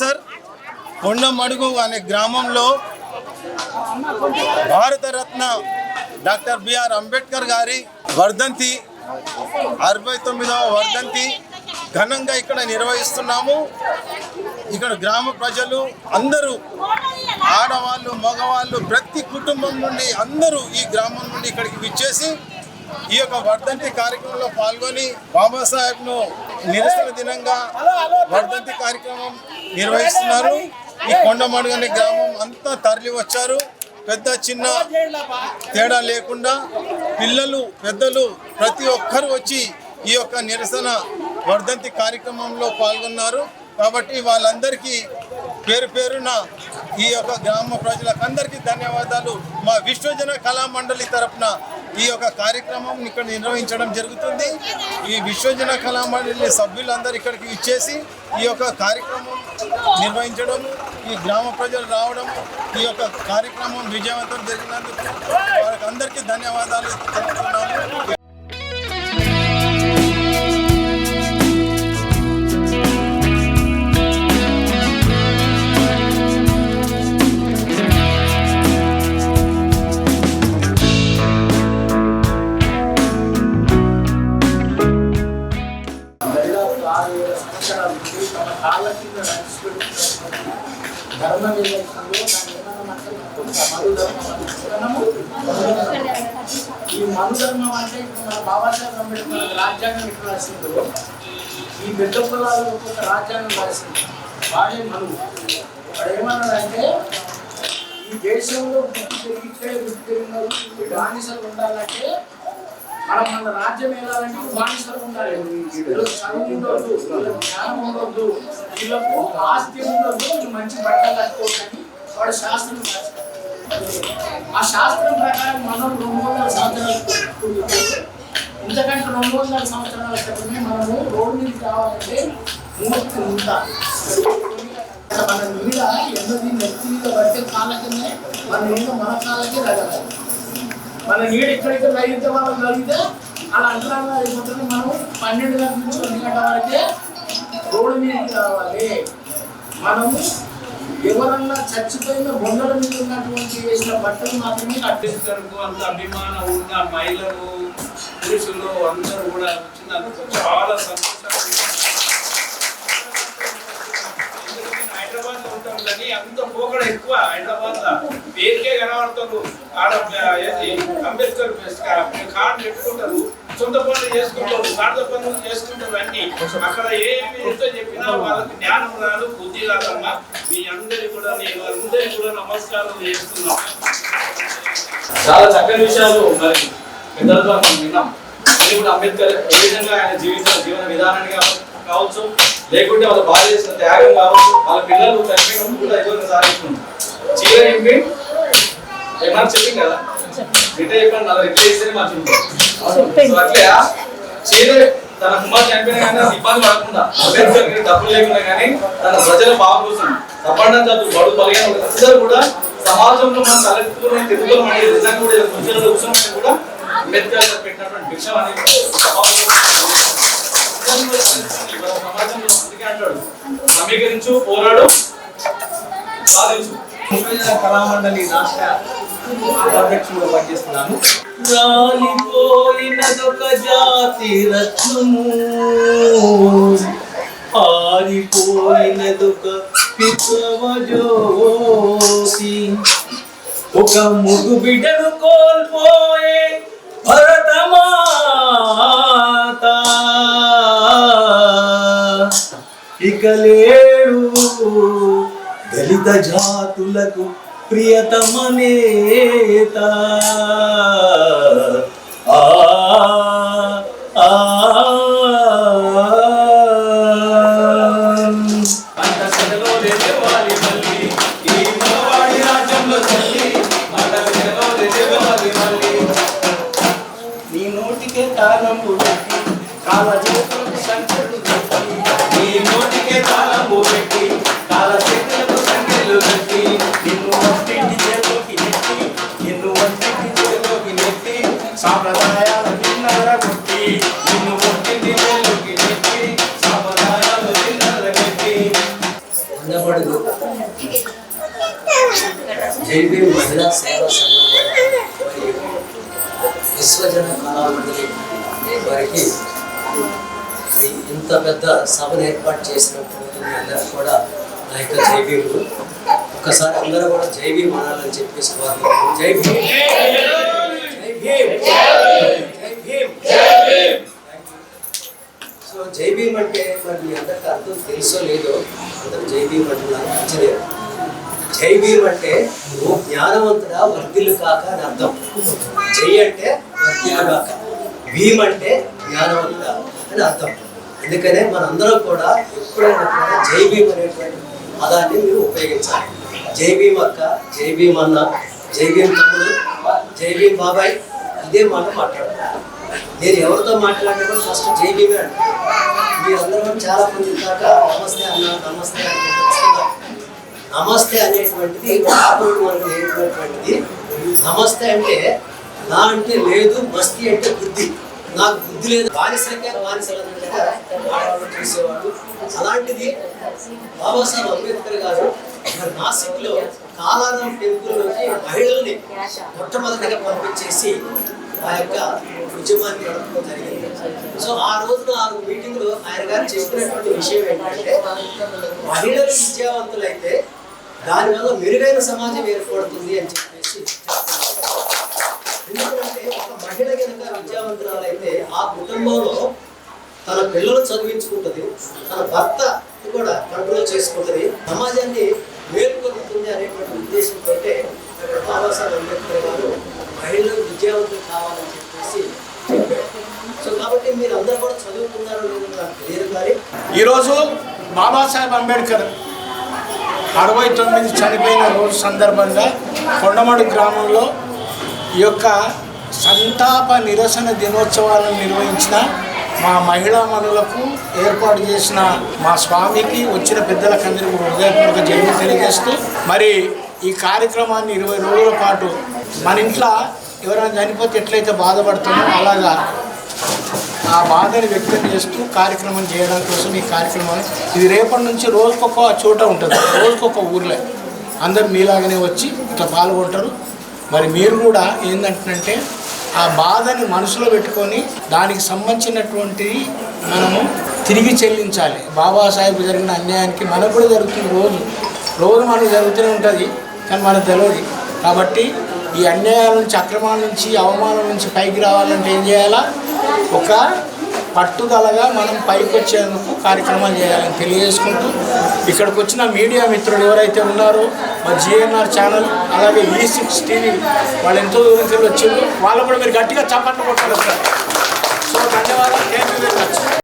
Sir. Kondamadugu అనే గ్రామంలో Bharat Ratna doctor BR Ambedkar గారి వర్ధంతి అరవై తొమ్మిదవ వర్ధంతి ఘనంగా ఇక్కడ నిర్వహిస్తున్నాము. ఇక్కడ గ్రామ ప్రజలు అందరూ ఆడవాళ్ళు మగవాళ్ళు ప్రతి కుటుంబం నుండి అందరూ ఈ గ్రామం నుండి ఇక్కడికి విచ్చేసి ఈ యొక్క వర్ధంతి కార్యక్రమంలో పాల్గొని బాబాసాహెబ్ను నిరసన దినంగా వర్ధంతి కార్యక్రమం నిర్వహిస్తున్నారు. ఈ కొండమడుగని గ్రామం అంతా తరలి వచ్చారు. పెద్ద చిన్న తేడా లేకుండా పిల్లలు పెద్దలు ప్రతి ఒక్కరు వచ్చి ఈ యొక్క నిరసన వర్ధంతి కార్యక్రమంలో పాల్గొన్నారు. కాబట్టి వాళ్ళందరికీ పేరు పేరున ఈ యొక్క గ్రామ ప్రజలకు అందరికీ ధన్యవాదాలు. మా విశ్వజన కళా మండలి తరపున ఈ యొక్క కార్యక్రమం ఇక్కడ నిర్వహించడం జరుగుతుంది. ఈ విశ్వజన కళామండలి సభ్యులందరూ ఇక్కడికి ఇచ్చేసి ఈ యొక్క కార్యక్రమం నిర్వహించడం ఈ గ్రామ ప్రజలు రావడం ఈ యొక్క కార్యక్రమం విజయవంతం జరిగినందుకు వారికి అందరికీ ధన్యవాదాలు తెలుపుతున్నాము. ఈ మనుధర్మం అంటే ఇప్పుడు మన బాబాసాహెబ్ అంబేద్కర్ రాజ్యాంగం ఎట్లా రాసిందో ఈ పెద్ద పొలాలు ఒక్కొక్క రాజ్యాంగం రాసింది వాడే మనువు వాడు ఏమన్నాడంటే ఈ దేశంలో గుర్తు పెరిగితే గుర్తు పెరిగిన వాళ్ళు బానిసలు ఉండాలంటే మనం మన రాజ్యం ఏలాలంటే బానిసలు ఉండాలి. చదువు ఉండొద్దు జ్ఞానం ఉండొద్దు వీళ్ళకు ఆస్తి ఉండొద్దు వీళ్ళు మంచి బట్టలు కట్టుకోవద్దని వాడు శాస్త్రం ఆ శాస్త్రం ప్రకారం మనం రెండు వందల సంవత్సరాలు ఇంతకంటే రెండు వందల సంవత్సరాల క్రితమే మనము రోడ్డు మీద కావాలంటే మూర్తి ఉంటాం. మన మీద ఎన్నది నెత్తి మీద పడితే కాళ్ళ కింద మన మీద మన కాళ్ళకి రగలాలి మన నీడ ఎక్కడైతే లగితే వాళ్ళకి కలిగితే అలా అంతరంగా అయిపోతుంది. మనం పన్నెండు గంటల నుంచి రెండు గంటల వరకే రోడ్డు మీదకి రావాలి. మనము ఎవరన్నా చచ్చిపోయిన బొండల మీద ఉన్నటువంటి వేసిన బట్టలు మాత్రమే కట్టేస్తారు. అంత అభిమానం ఉన్న మహిళలు పురుషులు అందరూ కూడా వచ్చినందుకు చాలా సంతోషం ఉంది. ఎందుకంటే నేను హైదరాబాద్ లో కానీ అంత పోకడ ఎక్కువ హైదరాబాద్లో పేరుకే కనబడతారు. ఆడ అంబేద్కర్ కార్డు పెట్టుకుంటారు. సొంత పనులు చేసుకుంటారు. స్వార్థ పనులు చేసుకుంటారు అన్ని. అక్కడ ఏమి ఎంతో చెప్పినా వాళ్ళకి జ్ఞానం రాదు బుద్ధి రాదమ్మా మీ అందరి కూడా నేను అందరి కూడా నమస్కారం చేస్తున్నాం. చాలా చక్కని విషయాలు మరి పెద్దలతో మనం విన్నాం. కూడా అంబేద్కర్ ఏ విధంగా ఆయన జీవిత జీవన విధానాన్ని కావచ్చు. లేకుంటే వాళ్ళ భార్య చేసిన త్యాగం కావచ్చు వాళ్ళ పిల్లలు చనిపోయినప్పుడు కూడా ఎదురు సాధిస్తున్నాం చీర నింపి ఏమన్నా చెప్పింది కదా? రిటైర్ అయిపోయిన నలభై రిటైర్ చేస్తేనే మంచిగా సో అట్లే చీర తన కుమార్ చనిపోయిన కానీ ఇబ్బంది పడకుండా అంబేద్కర్ డబ్బులు లేకుండా కానీ తన ప్రజల బాగు కోసం తప్పండా చదువు బడు పలిగిన అందరూ కూడా సమాజంలో మన తలెత్తుకుని తెలుగులో మన నిజంగా కూడా కూర్చోమంటే కూడా అంబేద్కర్ పెట్టినటువంటి భిక్షం అనేది అందుకే అంటాడు. సమీకరించు పోరాడు. సాధించు. కళామండలి రాష్ట్ర అధ్యక్షుడుగా పనిచేస్తున్నాను. రాలిపోయినదొక జాతి రత్నము. ఆరిపోయినదొక విప్లవ జ్యోతి ఒక ముగు బిడ్డను కోల్పోయే భరతమాత ఇక లేడు. దళిత జాతులకు ప్రియతమ నేత ఆ ఆ సాంప్రదాయాల పిల్లర కొట్టి నిన్ను కొట్టింది విశ్వజన కళా వారికి ఇంత పెద్ద సభను ఏర్పాటు చేసినప్పుడు అందరూ కూడా నా యొక్క జైబీలు ఒక్కసారి అందరూ కూడా జైబీ అనాలని చెప్పేసి వారు జైబీ భీమ్ జై భీమ్ జై భీమ్ సో జై భీమ్ అంటే మరి మీ అందరికి అర్థం తెలుసో లేదో అందరూ జై భీమ్ అంటున్నారు. మంచిదే జై భీమ్ అంటే నువ్వు జ్ఞానవంతుడా వర్ధిల్లు కాక అని అర్థం. జై అంటే వర్ధిల్లు కాక. భీమ్ అంటే జ్ఞానవంతుడా అని అర్థం. అందుకనే మనందరం కూడా ఎప్పుడైనా కూడా జై భీమ్ అనేటువంటి పదాన్ని మీరు ఉపయోగించాలి. జై భీమ్ అక్క జై భీమ్ అన్న జై భీమ్ తమ్ముడు జై భీమ్ బాబాయ్ ఇదే మాట మాట్లాడతాను నేను ఎవరితో మాట్లాడినా కూడా ఫస్ట్ జైబీవే అంటాను అంటారు మీరందరూ చాలా మంది దాకా నమస్తే అన్న నమస్తే అని నమస్తే అనేటువంటిది రాబోయే మనకు నమస్తే అంటే నా అంటే లేదు మస్తి అంటే బుద్ధి. నాకు బుద్ధి లేదు. బానిసలకే బానిసలు ఆడవాళ్ళు చూసేవాడు అలాంటిది బాబాసాహెబ్ అంబేద్కర్ గారు నాసిక్లో కాలానం టెంపుల్లోకి మహిళల్ని మొట్టమొదటిగా పంపించేసి ఆ యొక్క ఉద్యమాన్ని నడపడం జరిగింది. సో ఆ రోజున ఆ మీటింగ్లో ఆయన గారు చెప్పినటువంటి విషయం ఏంటంటే మహిళలు విద్యావంతులైతే దానివల్ల మెరుగైన సమాజం ఏర్పడుతుంది అని చెప్పేసి ఎందుకంటే ఒక మహిళ కనుక విద్యావంతురాలైతే ఆ కుటుంబంలో తన పిల్లలు చదివించుకుంటుంది తన భర్త కూడా కంట్రోల్ చేసుకుంటుంది సమాజాన్ని మేలుకొలుపుతుంది అనేటువంటి ఉద్దేశంతో బాబాసాహెబ్ అంబేద్కర్ గారు మహిళలు విద్యావంతులు కావాలని చెప్పేసి చెప్పారు సో కాబట్టి మీరు అందరూ కూడా చదువుకున్నారో లేదో నాకు తెలియదు కానీ ఈరోజు బాబాసాహెబ్ అంబేద్కర్ అరవై తొమ్మిది చనిపోయిన రోజు సందర్భంగా కొండమడు గ్రామంలో ఈ యొక్క సంతాప నిరసన దినోత్సవాలను నిర్వహించిన మా మహిళా మనులకు ఏర్పాటు చేసిన మా స్వామికి వచ్చిన పెద్దలకందరికీ హృదయపూర్వక జైలు తెలియజేస్తూ మరి ఈ కార్యక్రమాన్ని ఇరవై రోజుల పాటు మన ఇంట్లో ఎవరైనా చనిపోతే ఎట్లయితే బాధపడుతున్నామో అలాగా ఆ బాధని వ్యక్తం చేస్తూ కార్యక్రమం చేయడం కోసం ఈ కార్యక్రమాన్ని ఇది రేపటి నుంచి రోజుకొక చోట ఉంటుంది. రోజుకొక ఊర్లే. అందరు మీలాగనే వచ్చి ఇట్లా పాల్గొంటారు. మరి మీరు కూడా ఏంటంటే ఆ బాధని మనసులో పెట్టుకొని దానికి సంబంధించినటువంటి మనము తిరిగి చెల్లించాలి. బాబాసాహెబ్ జరిగిన అన్యాయానికి మనకు కూడా జరుగుతుంది రోజు. రోజు మనకు జరుగుతూనే ఉంటుంది. కానీ మనకు తెలియదు కాబట్టి ఈ అన్యాయాల నుంచి అక్రమాల నుంచి అవమానం నుంచి పైకి రావాలంటే ఏం చేయాలా? ఒక పట్టుదలగా మనం పైకి వచ్చేందుకు కార్యక్రమాలు చేయాలని తెలియజేసుకుంటూ ఇక్కడికి వచ్చిన మీడియా మిత్రులు ఎవరైతే ఉన్నారో మా జిఎన్ఆర్ ఛానల్ అలాగే e ఈ సిక్స్ టీవీ వాళ్ళు ఎంతో దూరం వెళ్ళి వచ్చిండ్రు. వాళ్ళు కూడా మీరు గట్టిగా చప్పట్లు కొట్టాలి సార్. సో ధన్యవాదాలు. Thank you very much